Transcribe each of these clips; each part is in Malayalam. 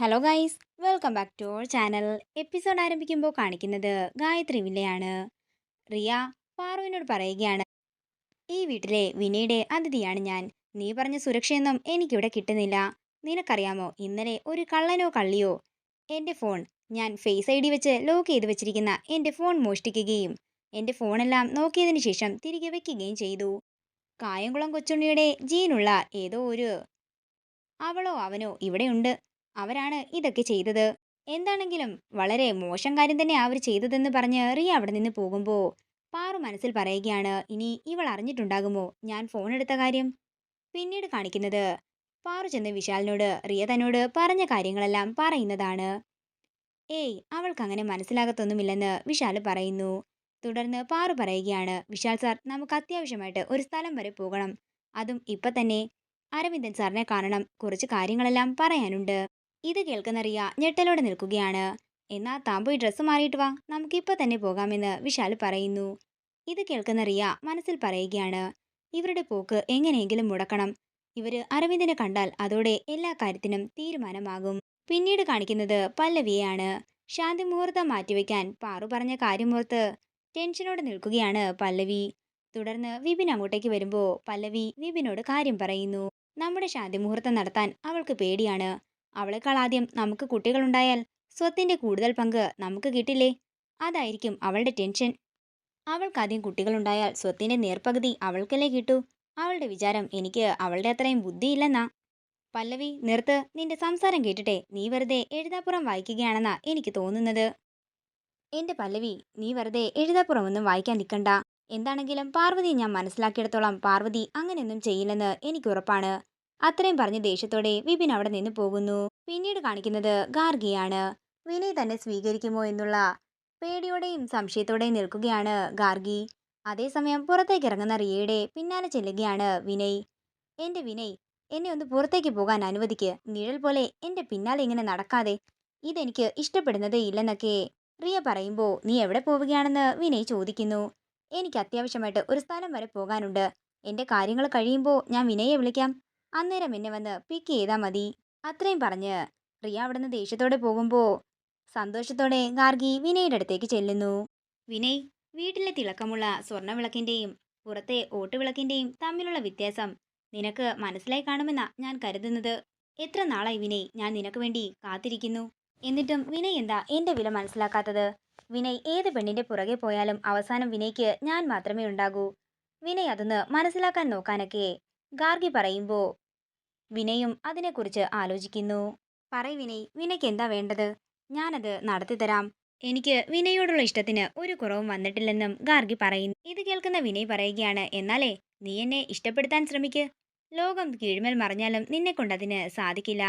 Hello guys welcome back to our channel episode ആരംഭിക്കുമ്പോൾ കാണിക്കുന്നത് ഗായത്രി വില്ലയാണ്. റിയ പാറുവിനോട് പറയുകയാണ് ഈ വീട്ടിലെ വിനയുടെ അതിഥിയാണ് ഞാൻ. നീ പറഞ്ഞ സുരക്ഷയൊന്നും എനിക്കിവിടെ കിട്ടുന്നില്ല. നിനക്കറിയാമോ ഇന്നലെ ഒരു കള്ളനോ കള്ളിയോ എന്റെ ഫോൺ ഞാൻ ഫേസ് ഐ ഡി വെച്ച് ലോക്ക് ചെയ്ത് വെച്ചിരിക്കുന്ന എന്റെ ഫോൺ മോഷ്ടിക്കുകയും എന്റെ ഫോണെല്ലാം നോക്കിയതിന് ശേഷം തിരികെ വെക്കുകയും ചെയ്തു. കായംകുളം കൊച്ചുണ്ണിയുടെ ജീനുള്ള ഏതോ ഒരു അവളോ അവനോ ഇവിടെയുണ്ട്. അവരാണ് ഇതൊക്കെ ചെയ്തത്. എന്താണെങ്കിലും വളരെ മോശം കാര്യം തന്നെ അവർ ചെയ്തതെന്ന് പറഞ്ഞ് റിയ അവിടെ നിന്ന് പോകുമ്പോൾ പാറു മനസ്സിൽ പറയുകയാണ് ഇനി ഇവൾ അറിഞ്ഞിട്ടുണ്ടാകുമോ? ഞാൻ ഫോൺ എടുത്ത കാര്യം? പിന്നീട് കാണിക്കുന്നത് പാറു ചെന്ന് വിശാലിനോട് റിയ തന്നോട് പറഞ്ഞ കാര്യങ്ങളെല്ലാം പറയുന്നതാണ്. ഏയ് അവൾക്ക് അങ്ങനെ മനസ്സിലാകത്തൊന്നുമില്ലെന്ന് വിശാൽ പറയുന്നു. തുടർന്ന് പാറു പറയുകയാണ് വിശാൽ സാർ നമുക്ക് അത്യാവശ്യമായിട്ട് ഒരു സ്ഥലം വരെ പോകണം. അതും ഇപ്പൊ തന്നെ അരവിന്ദൻ സാറിനെ കാണണം. കുറച്ച് കാര്യങ്ങളെല്ലാം പറയാനുണ്ട്. ഇത് കേൾക്കുന്നറിയ ഞെട്ടലോടെ നിൽക്കുകയാണ്. എന്നാ താൻ പോയി ഡ്രസ്സ് മാറിയിട്ട് വാ. നമുക്കിപ്പോൾ തന്നെ പോകാമെന്ന് വിശാൽ പറയുന്നു. ഇത് കേൾക്കുന്നറിയ മനസ്സിൽ പറയുകയാണ്. ഇവരുടെ പോക്ക് എങ്ങനെയെങ്കിലും മുടക്കണം. ഇവർ അരവിന്ദനെ കണ്ടാൽ അതോടെ എല്ലാ കാര്യത്തിനും തീരുമാനമാകും. പിന്നീട് കാണിക്കുന്നത് പല്ലവിയെയാണ്. ശാന്തി മുഹൂർത്തം മാറ്റിവെക്കാൻ പാറു പറഞ്ഞ കാര്യമോർത്ത് ടെൻഷനോടെ നിൽക്കുകയാണ് പല്ലവി. തുടർന്ന് വിപിൻ അങ്ങോട്ടേക്ക് വരുമ്പോൾ പല്ലവി വിപിനോട് കാര്യം പറയുന്നു. നമ്മുടെ ശാന്തി മുഹൂർത്തം നടത്താൻ അവൾക്ക് പേടിയാണ്. അവളെക്കാൾ ആദ്യം നമുക്ക് കുട്ടികളുണ്ടായാൽ സ്വത്തിന്റെ കൂടുതൽ പങ്ക് നമുക്ക് കിട്ടില്ലേ? അതായിരിക്കും അവളുടെ ടെൻഷൻ. അവൾക്കാദ്യം കുട്ടികളുണ്ടായാൽ സ്വത്തിന്റെ നേർപകുതി അവൾക്കല്ലേ കിട്ടു? അവളുടെ വിചാരം എനിക്ക് അവളുടെ അത്രയും ബുദ്ധിയില്ലെന്നാ. പല്ലവി നിർത്ത്. നിന്റെ സംസാരം കേട്ടിട്ടെ നീ വെറുതെ എഴുതാപ്പുറം വായിക്കുകയാണെന്നാ എനിക്ക് തോന്നുന്നത്. എന്റെ പല്ലവി നീ വെറുതെ എഴുതാപ്പുറം ഒന്നും വായിക്കാൻ നിൽക്കണ്ട എന്താണെങ്കിലും പാർവതി ഞാൻ മനസ്സിലാക്കിയിടത്തോളം പാർവതി അങ്ങനെയൊന്നും ചെയ്യില്ലെന്ന് എനിക്ക് ഉറപ്പാണ്. അത്രയും പറഞ്ഞ ദേഷ്യത്തോടെ വിപിൻ അവിടെ നിന്ന് പോകുന്നു. പിന്നീട് കാണിക്കുന്നത് ഗാർഗിയാണ്. വിനയ് തന്നെ സ്വീകരിക്കുമോ എന്നുള്ള പേടിയോടെയും സംശയത്തോടെയും നിൽക്കുകയാണ് ഗാർഗി. അതേസമയം പുറത്തേക്ക് ഇറങ്ങുന്ന റിയയുടെ പിന്നാലെ ചെല്ലുകയാണ് വിനയ്. എന്റെ വിനയ് എന്നെ ഒന്ന് പുറത്തേക്ക് പോകാൻ അനുവദിക്ക്. നിഴൽ പോലെ എന്റെ പിന്നാലെ ഇങ്ങനെ നടക്കാതെ ഇതെനിക്ക് ഇഷ്ടപ്പെടുന്നതേ ഇല്ലെന്നൊക്കെ റിയ പറയുമ്പോൾ നീ എവിടെ പോവുകയാണെന്ന് വിനയ് ചോദിക്കുന്നു. എനിക്ക് അത്യാവശ്യമായിട്ട് ഒരു സ്ഥലം വരെ പോകാനുണ്ട്. എന്റെ കാര്യങ്ങൾ കഴിയുമ്പോൾ ഞാൻ വിനയെ വിളിക്കാം. അന്നേരം എന്നെ വന്ന് പിക്ക് ചെയ്താൽ മതി. അത്രയും പറഞ്ഞ് പ്രിയ അവിടുന്ന് ദേഷ്യത്തോടെ പോകുമ്പോൾ സന്തോഷത്തോടെ ഗാർഗി വിനയുടെ അടുത്തേക്ക് ചെല്ലുന്നു. വിനയ് വീട്ടിലെ തിളക്കമുള്ള സ്വർണവിളക്കിന്റെയും പുറത്തെ ഓട്ടുവിളക്കിന്റെയും തമ്മിലുള്ള വ്യത്യാസം നിനക്ക് മനസ്സിലായി കാണുമെന്നാ ഞാൻ കരുതുന്നത്. എത്ര നാളായി വിനയ് ഞാൻ നിനക്ക് വേണ്ടി കാത്തിരിക്കുന്നു? എന്നിട്ടും വിനയ് എന്താ എന്റെ വില മനസ്സിലാക്കാത്തത്? വിനയ് ഏത് പെണ്ണിന്റെ പുറകെ പോയാലും അവസാനം വിനയ്ക്ക് ഞാൻ മാത്രമേ ഉണ്ടാകൂ. വിനയ് അതൊന്ന് മനസ്സിലാക്കാൻ നോക്കാനൊക്കെ ഗാർഗി പറയുമ്പോൾ വിനയും അതിനെക്കുറിച്ച് ആലോചിക്കുന്നു. പറയ് വിനയ് വിനയ്ക്ക് എന്താ വേണ്ടത്? ഞാനത് നടത്തിത്തരാം എനിക്ക് വിനയോടുള്ള ഇഷ്ടത്തിന് ഒരു കുറവും വന്നിട്ടില്ലെന്നും ഗാർഗി പറയുന്നു. ഇത് കേൾക്കുന്ന വിനയ് പറയുകയാണ് എന്നാലേ നീ എന്നെ ഇഷ്ടപ്പെടുത്താൻ ശ്രമിക്ക്. ലോകം കീഴ്മേൽ മറിഞ്ഞാലും നിന്നെ കൊണ്ടതിന് സാധിക്കില്ല.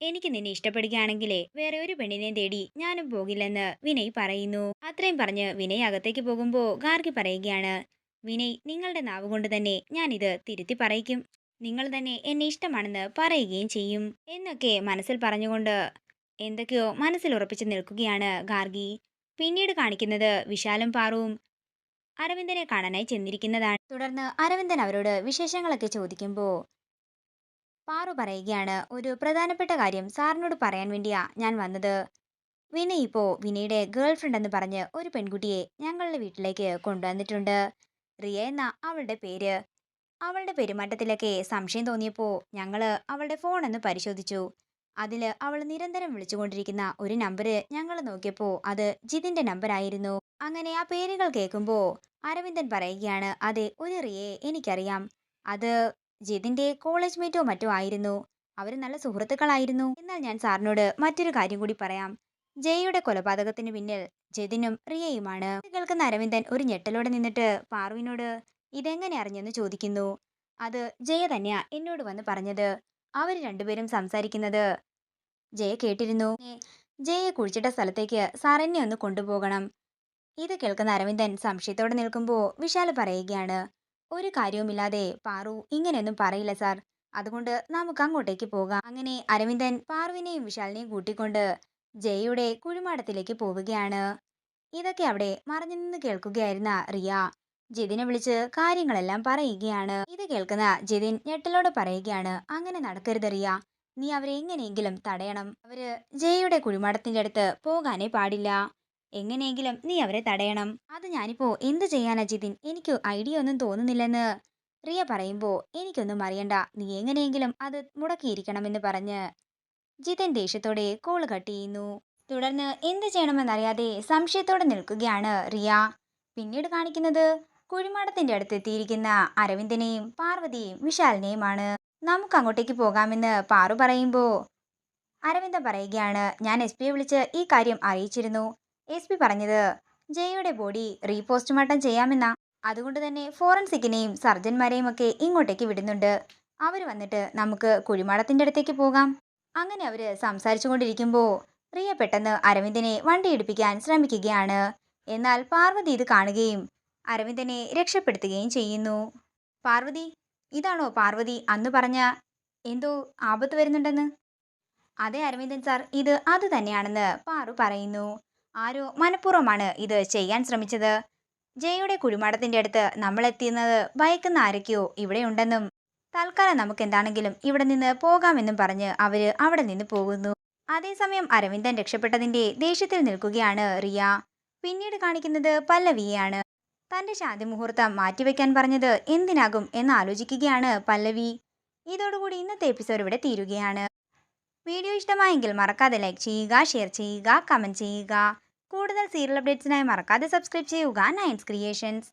എനിക്ക് നിന്നെ ഇഷ്ടപ്പെടുകയാണെങ്കിലേ വേറെ ഒരു പെണ്ണിനെ തേടി ഞാനും പോകില്ലെന്ന് വിനയ് പറയുന്നു. അത്രയും പറഞ്ഞ് വിനയ് അകത്തേക്ക് പോകുമ്പോൾ ഗാർഗി പറയുകയാണ് വിനയ് നിങ്ങളുടെ നാവ് കൊണ്ട് തന്നെ ഞാനിത് തിരുത്തി പറയിക്കും. നിങ്ങൾ തന്നെ എന്നെ ഇഷ്ടമാണെന്ന് പറയുകയും ചെയ്യും എന്നൊക്കെ മനസ്സിൽ പറഞ്ഞുകൊണ്ട് എന്തൊക്കെയോ മനസ്സിൽ ഉറപ്പിച്ചു നിൽക്കുകയാണ് ഗാർഗി. പിന്നീട് കാണിക്കുന്നത് വിശാലും പാറുവും അരവിന്ദനെ കാണാനായി ചെന്നിരിക്കുന്നതാണ്. തുടർന്ന് അരവിന്ദൻ അവരോട് വിശേഷങ്ങളൊക്കെ ചോദിക്കുമ്പോൾ പാറു പറയുകയാണ് ഒരു പ്രധാനപ്പെട്ട കാര്യം സാറിനോട് പറയാൻ വേണ്ടിയാ ഞാൻ വന്നത്. വിനയ് ഇപ്പോ വിനയുടെ ഗേൾ ഫ്രണ്ട് എന്ന് പറഞ്ഞ് ഒരു പെൺകുട്ടിയെ ഞങ്ങളുടെ വീട്ടിലേക്ക് കൊണ്ടുവന്നിട്ടുണ്ട്. റിയ എന്ന അവളുടെ പേര്. അവളുടെ പെരുമാറ്റത്തിലൊക്കെ സംശയം തോന്നിയപ്പോൾ ഞങ്ങൾ അവളുടെ ഫോൺ ഒന്ന് പരിശോധിച്ചു. അതിൽ അവൾ നിരന്തരം വിളിച്ചുകൊണ്ടിരിക്കുന്ന ഒരു നമ്പർ ഞങ്ങൾ നോക്കിയപ്പോൾ അത് ജിതിന്റെ നമ്പറായിരുന്നു അങ്ങനെ ആ പേരുകൾ കേൾക്കുമ്പോൾ അരവിന്ദൻ പറയുകയാണ് അതെ ഒരു റിയെ എനിക്കറിയാം. അത് ജിതിന്റെ കോളേജ് മേറ്റോ മറ്റോ ആയിരുന്നു. അവർ നല്ല സുഹൃത്തുക്കളായിരുന്നു. എന്നാൽ ഞാൻ സാറിനോട് മറ്റൊരു കാര്യം കൂടി പറയാം. ജയയുടെ കൊലപാതകത്തിന് പിന്നിൽ ജതിനും റിയയുമാണ്. കേൾക്കുന്ന അരവിന്ദൻ ഒരു ഞെട്ടലോടെ നിന്നിട്ട് പാർവിനോട് ഇതെങ്ങനെ അറിഞ്ഞെന്ന് ചോദിക്കുന്നു. അത് ജയ തന്നെയാ എന്നോട് വന്ന് പറഞ്ഞത്. അവർ രണ്ടുപേരും സംസാരിക്കുന്നത്. ജയ കേട്ടിരുന്നു. ജയയെ കുഴിച്ചിട്ട സ്ഥലത്തേക്ക് സാർ എന്നെ ഒന്ന് കൊണ്ടുപോകണം. ഇത് കേൾക്കുന്ന അരവിന്ദൻ സംശയത്തോടെ നിൽക്കുമ്പോൾ വിശാൽ പറയുകയാണ്. ഒരു കാര്യവുമില്ലാതെ പാറു ഇങ്ങനെയൊന്നും പറയില്ല സാർ. അതുകൊണ്ട് നമുക്ക് അങ്ങോട്ടേക്ക് പോകാം. അങ്ങനെ അരവിന്ദൻ പാറുവിനെയും വിശാലിനെയും കൂട്ടിക്കൊണ്ട് ജയയുടെ കുഴിമാടത്തിലേക്ക് പോവുകയാണ്. ഇതൊക്കെ അവിടെ മറഞ്ഞു നിന്ന് കേൾക്കുകയായിരുന്ന റിയ. ജിതിനെ വിളിച്ച് കാര്യങ്ങളെല്ലാം പറയുകയാണ്. ഇത് കേൾക്കുന്ന ജിതിൻ ഞെട്ടലോട് പറയുകയാണ് അങ്ങനെ നടക്കരുത് റിയ നീ അവരെ എങ്ങനെയെങ്കിലും തടയണം. അവർ ജയയുടെ കുഴിമാടത്തിന്റെ അടുത്ത് പോകാനേ പാടില്ല. എങ്ങനെയെങ്കിലും നീ അവരെ തടയണം. അത് ഞാനിപ്പോ എന്ത് ചെയ്യാനാ ജിതിൻ? എനിക്ക് ഐഡിയ ഒന്നും തോന്നുന്നില്ലെന്ന്. റിയ പറയുമ്പോൾ എനിക്കൊന്നും അറിയണ്ട. നീ എങ്ങനെയെങ്കിലും അത് മുടക്കിയിരിക്കണമെന്ന് പറഞ്ഞ് ജിതൻ ദേഷ്യത്തോടെ കോൾ കട്ട് ചെയ്യുന്നു. തുടർന്ന് എന്ത് ചെയ്യണമെന്നറിയാതെ സംശയത്തോടെ നിൽക്കുകയാണ് റിയ. പിന്നീട് കാണിക്കുന്നത് കുഴിമാടത്തിന്റെ അടുത്ത് എത്തിയിരിക്കുന്ന അരവിന്ദനെയും പാർവതിയെയും വിശാലിനെയുമാണ് നമുക്ക് അങ്ങോട്ടേക്ക് പോകാമെന്ന് പാറു പറയുമ്പോ അരവിന്ദൻ പറയുകയാണ് ഞാൻ എസ് പിയെ വിളിച്ച് ഈ കാര്യം അറിയിച്ചിരുന്നു. എസ് പി പറഞ്ഞത് ജയയുടെ ബോഡി റീപോസ്റ്റ്മോർട്ടം ചെയ്യാമെന്ന. അതുകൊണ്ട് തന്നെ ഫോറൻസിക്കിനെയും സർജന്മാരെയും ഒക്കെ ഇങ്ങോട്ടേക്ക് വിടുന്നുണ്ട്. അവർ വന്നിട്ട് നമുക്ക് കുഴിമാടത്തിന്റെ അടുത്തേക്ക് പോകാം. അങ്ങനെ അവർ സംസാരിച്ചു കൊണ്ടിരിക്കുമ്പോൾ റിയ പെട്ടെന്ന് അരവിന്ദനെ വണ്ടി ഇടിപ്പിക്കാൻ ശ്രമിക്കുകയാണ്. എന്നാൽ പാർവതി ഇത് കാണുകയും അരവിന്ദനെ രക്ഷപ്പെടുത്തുകയും ചെയ്യുന്നു. പാർവതി ഇതാണോ പാർവതി അന്ന് പറഞ്ഞ എന്തോ ആപത്ത് വരുന്നുണ്ടെന്ന്? അതെ അരവിന്ദൻ സാർ ഇത് അത് തന്നെയാണെന്ന് പാറു പറയുന്നു. ആരോ മനഃപൂർവമാണ് ഇത് ചെയ്യാൻ ശ്രമിച്ചത്. ജയയുടെ കുഴിമാടത്തിന്റെ അടുത്ത് നമ്മൾ എത്തിയുന്നത് ഭയക്കുന്ന ആരൊക്കെയോ ഇവിടെ ഉണ്ടെന്നും തൽക്കാലം നമുക്ക് എന്താണെങ്കിലും ഇവിടെ നിന്ന് പോകാമെന്നും പറഞ്ഞ് അവർ അവിടെ നിന്ന് പോകുന്നു. അതേസമയം അരവിന്ദൻ രക്ഷപ്പെട്ടതിന്റെ ദേഷ്യത്തിൽ നിൽക്കുകയാണ് റിയ. പിന്നീട് കാണിക്കുന്നത് പല്ലവിയെയാണ്. തന്റെ ശാന്തി മുഹൂർത്തം മാറ്റിവെക്കാൻ പറഞ്ഞത് എന്തിനാകും എന്ന് ആലോചിക്കുകയാണ് പല്ലവി. ഇതോടുകൂടി ഇന്നത്തെ എപ്പിസോഡ് ഇവിടെ തീരുകയാണ്. വീഡിയോ ഇഷ്ടമായെങ്കിൽ മറക്കാതെ ലൈക്ക് ചെയ്യുക ഷെയർ ചെയ്യുക കമന്റ് ചെയ്യുക. കൂടുതൽ സീരിയൽ അപ്ഡേറ്റ്സിനായി മറക്കാതെ സബ്സ്ക്രൈബ് ചെയ്യുക. നയൻസ് ക്രിയേഷൻസ്